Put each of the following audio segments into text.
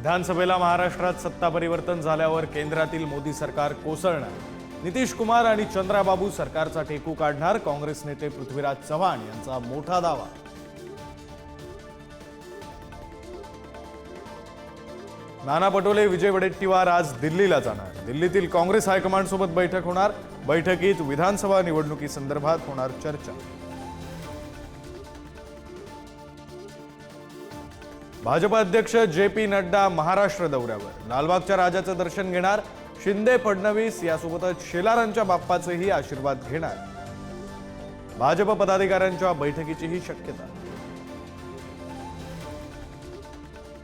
विधानसभेला महाराष्ट्रात सत्ता परिवर्तन झाल्यावर केंद्रातील मोदी सरकार कोसळणार. नितीश कुमार आणि चंद्राबाबू सरकारचा टेकू काढणार काँग्रेस नेते पृथ्वीराज चव्हाण यांचा मोठा दावा. नाना पटोले विजय वडेट्टीवार आज दिल्लीला जाणार. दिल्लीतील काँग्रेस हायकमांडसोबत बैठक होणार. बैठकीत विधानसभा निवडणुकीसंदर्भात होणार चर्चा. भाजप अध्यक्ष जे पी नड्डा महाराष्ट्र दौऱ्यावर. लालबागच्या राजाचं दर्शन घेणार शिंदे फडणवीस यासोबतच शेलारांच्या बाप्पाचेही आशीर्वाद घेणार. भाजप पदाधिकाऱ्यांच्या बैठकीचीही शक्यता.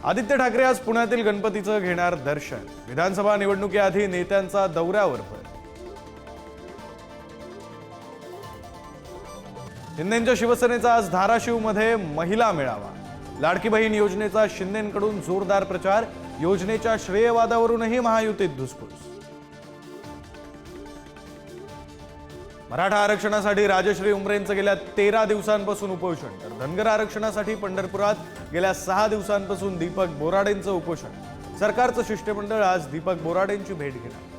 आदित्य ठाकरे आज पुण्यातील गणपतीचं घेणार दर्शन. विधानसभा निवडणुकीआधी नेत्यांचा दौऱ्यावर भर. शिंदेच्या शिवसेनेचा आज धाराशिवमध्ये महिला मेळावा. लाडकी बहीण योजनेचा शिंदेकडून जोरदार प्रचार योजनेच्या श्रेयवादावरूनही महायुतीत धुसफूस. मराठा आरक्षणासाठी राजश्री उमरेंचं गेल्या तेरा दिवसांपासून उपोषण तर धनगर आरक्षणासाठी पंढरपुरात गेल्या सहा दिवसांपासून दीपक बोराडेंचं उपोषण. सरकारचं शिष्टमंडळ आज दीपक बोराडेंची भेट घेणार.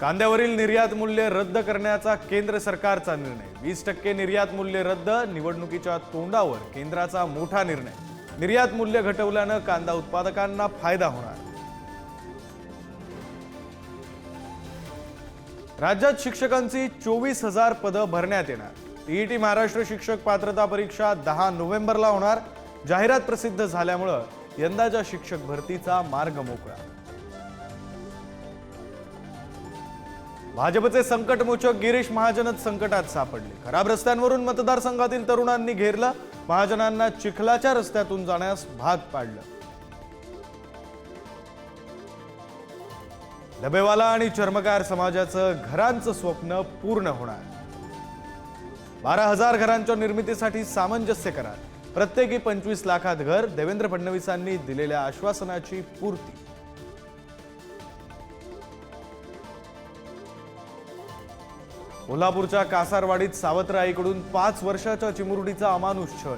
कांद्यावरील निर्यात मूल्य रद्द करण्याचा केंद्र सरकारचा निर्णय. वीस टक्के निर्यात मूल्य रद्द निवडणुकीच्या तोंडावर केंद्राचा मोठा निर्णय. निर्यात मूल्य घटवल्यानं कांदा उत्पादकांना फायदा होणार. राज्यात शिक्षकांची चोवीस हजार पदं भरण्यात येणार. टीईटी महाराष्ट्र शिक्षक पात्रता परीक्षा दहा नोव्हेंबरला होणार. जाहिरात प्रसिद्ध झाल्यामुळं यंदाच्या शिक्षक भरतीचा मार्ग मोकळा. भाजपचे संकटमोचक गिरीश महाजनच संकटात सापडले. खराब रस्त्यांवरून मतदारसंघातील तरुणांनी घेरलं. महाजनांना चिखलाच्या रस्त्यातून जाण्यास भाग पाडलं. डबेवाला आणि चर्मकार समाजाचं घरांचं स्वप्न पूर्ण होणार. बारा हजार घरांच्या निर्मितीसाठी सामंजस्य करार. प्रत्येकी पंचवीस लाखात घर देवेंद्र फडणवीसांनी दिलेल्या आश्वासनाची पूर्ती. कोल्हापूरच्या कासारवाडीत सावत्राईकडून पाच वर्षाच्या चिमुरडीचा अमानुष छळ.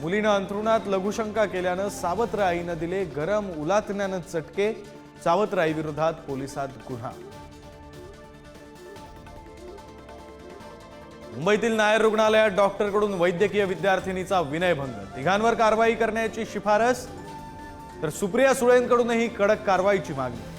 मुलीनं अंथरुणात लघुशंका केल्यानं सावत्र आईनं दिले गरम उलातण्यानं चटके सावत्र आई विरोधात पोलिसात गुन्हा. मुंबईतील नायर रुग्णालयात डॉक्टरकडून वैद्यकीय विद्यार्थिनीचा विनयभंग. तिघांवर कारवाई करण्याची शिफारस तर सुप्रिया सुळेंकडूनही कडक कारवाईची मागणी.